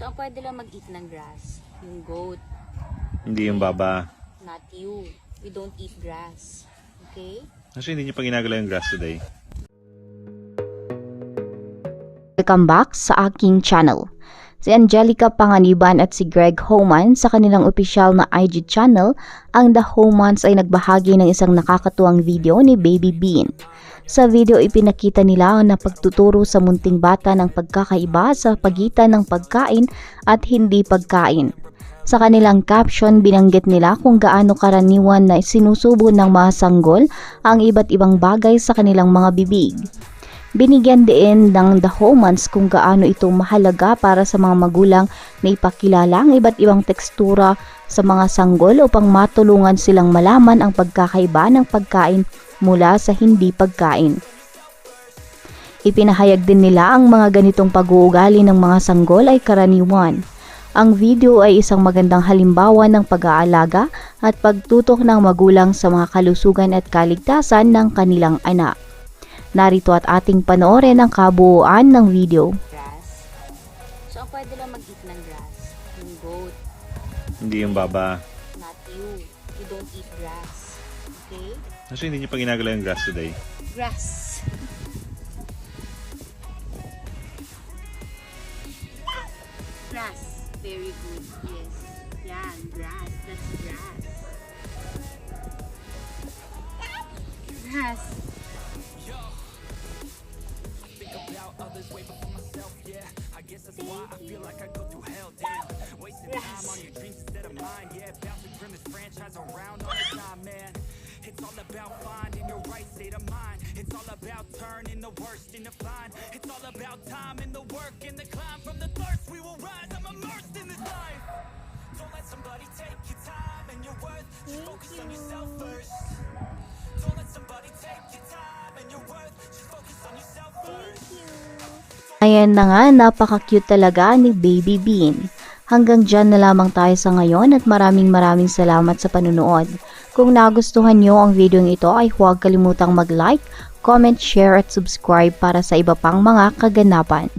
So, ang pwede lang mag-eat ng grass, yung goat, Hindi yung baba. not you. We don't eat grass. Okay? Kasi hindi niyo pa ginagalaw yung grass today. Welcome back sa aking channel. Si Angelica Panganiban at si Greg Homan sa kanilang opisyal na IG channel, ang The Homans ay nagbahagi ng isang nakakatuwang video ni Baby Bean. Sa video ipinakita nila ang napagtuturo sa munting bata ng pagkakaiba sa pagitan ng pagkain at hindi pagkain. Sa kanilang caption, binanggit nila kung gaano karaniwan na sinusubo ng mga sanggol ang iba't ibang bagay sa kanilang mga bibig. Binigyan din ng The Homans kung gaano ito mahalaga para sa mga magulang na ipakilala ang iba't ibang tekstura sa mga sanggol upang matulungan silang malaman ang pagkakaiba ng pagkain mula sa hindi pagkain. Ipinahayag din nila ang mga ganitong pag-uugali ng mga sanggol ay karaniwan. Ang video ay isang magandang halimbawa ng pag-aalaga at pagtutok ng magulang sa mga kalusugan at kaligtasan ng kanilang anak. Narito at ating panoorin ang kabuuan ng video. Grass. So, ang pwede lang mag-eat ng grass, yung goat, Hindi yung baba. not you. We don't eat grass. Okay? Kasi hindi niyo pa ginagalaw yung grass today. Grass. grass. Very good. Yes. Yan, grass. That's grass. Grass. It's all about finding your right state of mind. It's all about turning the worst into fine. It's all about time and the work and the climb from the thirst. We will rise. I'm immersed in this life. Don't let somebody take your time and your worth. Just focus on yourself first. Don't let somebody take your time and your worth. Ayan na nga, napaka-cute talaga ni Baby Bean. Hanggang dyan na lamang tayo sa ngayon at maraming maraming salamat sa panunood. Kung nagustuhan nyo ang video ito ay huwag kalimutang mag-like, comment, share at subscribe para sa iba pang mga kaganapan.